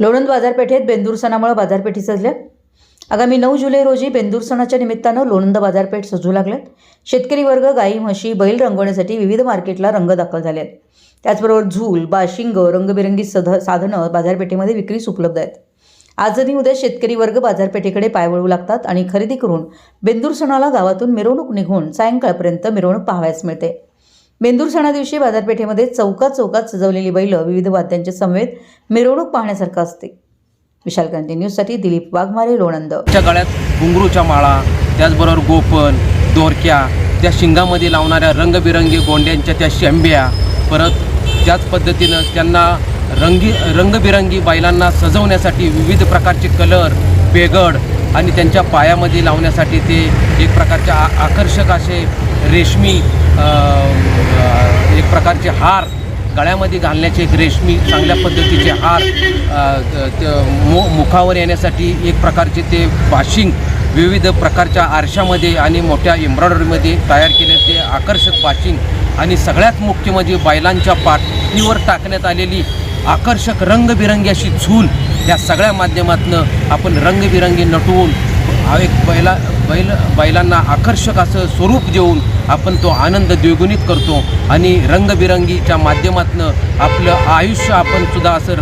लोणंद बाजारपेठेत बेंदूर सणामुळे बाजारपेठी सजल्या. आगामी नऊ जुलै रोजी बेंदूर सणाच्या निमित्तानं लोणंद बाजारपेठ सजू लागल्यात. शेतकरी वर्ग गाई म्हशी बैल रंगवण्यासाठी विविध मार्केटला रंग दाखल झाले आहेत त्याचबरोबर झूल बाशिंग रंगबिरंगी सध साधनं बाजारपेठेमध्ये विक्रीस उपलब्ध आहेत. आज आणि उद्या शेतकरी वर्ग बाजारपेठेकडे पाय वळू लागतात आणि खरेदी करून बेंदूर सणाला गावातून मिरवणूक निघून सायंकाळपर्यंत मिरवणूक पाहावयास मिळते. बेंदूर सणादिवशी बाजारपेठेमध्ये चौकात चौकात सजवलेली बैलं विविध वाद्यांच्या समवेत मिरवणूक पाहण्यासारखं असते. विशालकांती न्यूजसाठी दिलीप वाघमारे लोणंद. गळ्यात घुंगरूच्या माळा त्याचबरोबर गोपन दोरक्या त्या शिंगामध्ये लावणाऱ्या रंगबिरंगी गोंड्यांच्या त्या शेंब्या परत त्याच पद्धतीनं त्यांना रंगी रंगबिरंगी बैलांना सजवण्यासाठी विविध प्रकारचे कलर बेगड आणि त्यांच्या पायामध्ये लावण्यासाठी ते एक प्रकारचे आ आकर्षक असे रेशमी एक प्रकारचे हार गळ्यामध्ये घालण्याचे एक रेशमी चांगल्या पद्धतीचे हार मु मुखावर येण्यासाठी एक प्रकारचे ते बाशिंग विविध प्रकारच्या आरशामध्ये आणि मोठ्या एम्ब्रॉयडरीमध्ये तयार केले. ते आकर्षक बाशिंग आणि सगळ्यात मुख्य म्हणजे बैलांच्या पाठीवर टाकण्यात आलेली आकर्षक रंगबिरंगी अशी झूल या सगळ्या माध्यमातून आपण रंगबिरंगी नटवून हा एक बैला बैल बैलांना आकर्षक असं स्वरूप देऊन आपण तो आनंद द्विगुणित करतो. आणि रंगबिरंगीच्या माध्यमातून आपलं आयुष्य आपण सुद्धा असं